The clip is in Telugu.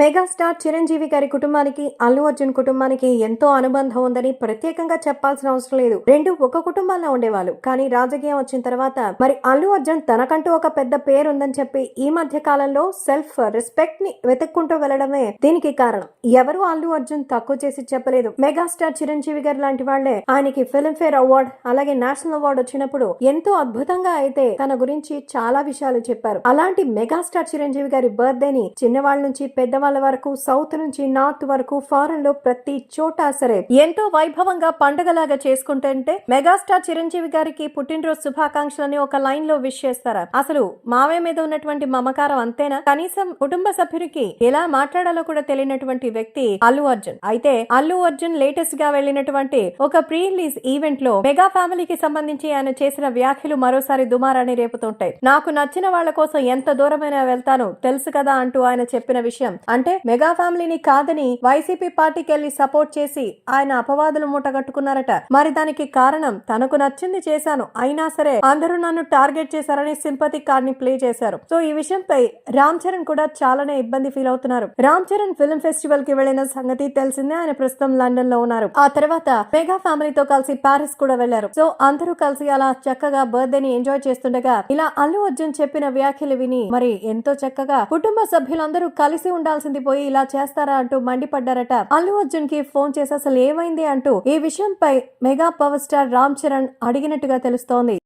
మెగాస్టార్ చిరంజీవి గారి కుటుంబానికి అల్లు అర్జున్ కుటుంబానికి ఎంతో అనుబంధం ఉందని ప్రత్యేకంగా చెప్పాల్సిన అవసరం లేదు. రెండు ఒక కుటుంబంలో ఉండేవాళ్ళు. కానీ రాజకీయం వచ్చిన తర్వాత మరి అల్లు అర్జున్ తనకంటూ ఒక పెద్ద పేరు ఉందని చెప్పి ఈ మధ్య కాలంలో సెల్ఫ్ రెస్పెక్ట్ని వెతుక్కుంటూ వెళ్ళడమే దీనికి కారణం. ఎవరు అల్లు అర్జున్ తక్కువ చేసి చెప్పలేదు. మెగాస్టార్ చిరంజీవి గారు లాంటి వాళ్ళే ఆయనకి ఫిల్మ్ఫేర్ అవార్డ్ అలాగే నేషనల్ అవార్డు వచ్చినప్పుడు ఎంతో అద్భుతంగా అయితే తన గురించి చాలా విషయాలు చెప్పారు. అలాంటి మెగాస్టార్ చిరంజీవి గారి బర్త్డే ని చిన్నవాళ్ళ నుంచి పెద్దవాళ్ళ వరకు సౌత్ నుంచి నార్త్ వరకు ఫారెన్లో ప్రతి చోట సరే. ఎంతో వైభవంగా పండగలాగా చేసుకుంటుంటే మెగాస్టార్ చిరంజీవి గారికి పుట్టినరోజు శుభాకాంక్షలని ఒక లైన్లో విష్ చేస్తారా? అసలు మావే మీద ఉన్నటువంటి మమకారం అంతేనా? కనీసం కుటుంబ సభ్యుడికి ఎలా మాట్లాడాలో కూడా తెలియనటువంటి వ్యక్తి అల్లు అర్జున్. అయితే అల్లు అర్జున్ లేటెస్ట్గా వెళ్ళినటువంటి ఒక ప్రీ రిలీజ్ ఈవెంట్లో మెగా ఫ్యామిలీకి సంబంధించి ఆయన చేసిన వ్యాఖ్యలు మరోసారి దుమారాన్ని రేపుతుంటాయి. నాకు నచ్చిన వాళ్ళ కోసం ఎంత దూరమైనా వెళ్తాను తెలుసు కదా అంటూ ఆయన చెప్పిన విషయం అంటే మెగా ఫ్యామిలీని కాదని వైసీపీ పార్టీకి వెళ్ళి సపోర్ట్ చేసి ఆయన అపవాదులు మూటగట్టుకున్నారట. మరి దానికి కారణం తనకు నచ్చింది చేశాను. అయినా సరే అందరూ నన్ను టార్గెట్ చేశారని సింపతి కార్డ్ని ప్లే చేశారు. సో ఈ విషయంపై రామ్ చరణ్ కూడా చాలానే ఇబ్బంది ఫీల్ అవుతున్నారు. రామ్ చరణ్ ఫిల్మ్ ఫెస్టివల్కి వెళ్ళిన సంగతి తెలిసిందే. ఆయన ప్రస్తుతం లండన్లో ఉన్నారు. ఆ తర్వాత మెగా ఫ్యామిలీతో కలిసి పారిస్ కూడా వెళ్ళారు సో అందరూ కలిసి అలా చక్కగా బర్త్డే ని ఎంజాయ్ చేస్తుండగా ఇలా అల్లు అర్జున్ చెప్పిన వ్యాఖ్యలు విని మరి ఎంతో చక్కగా కుటుంబ సభ్యులందరూ కలిసి చేయాల్సింది పోయి ఇలా చేస్తారా అంటూ మండిపడ్డారట. అల్లు అర్జున్కి ఫోన్ చేసి అసలు ఏమైంది అంటూ ఈ విషయంపై mega power star Ram Charan అడిగినట్టుగా తెలుస్తోంది.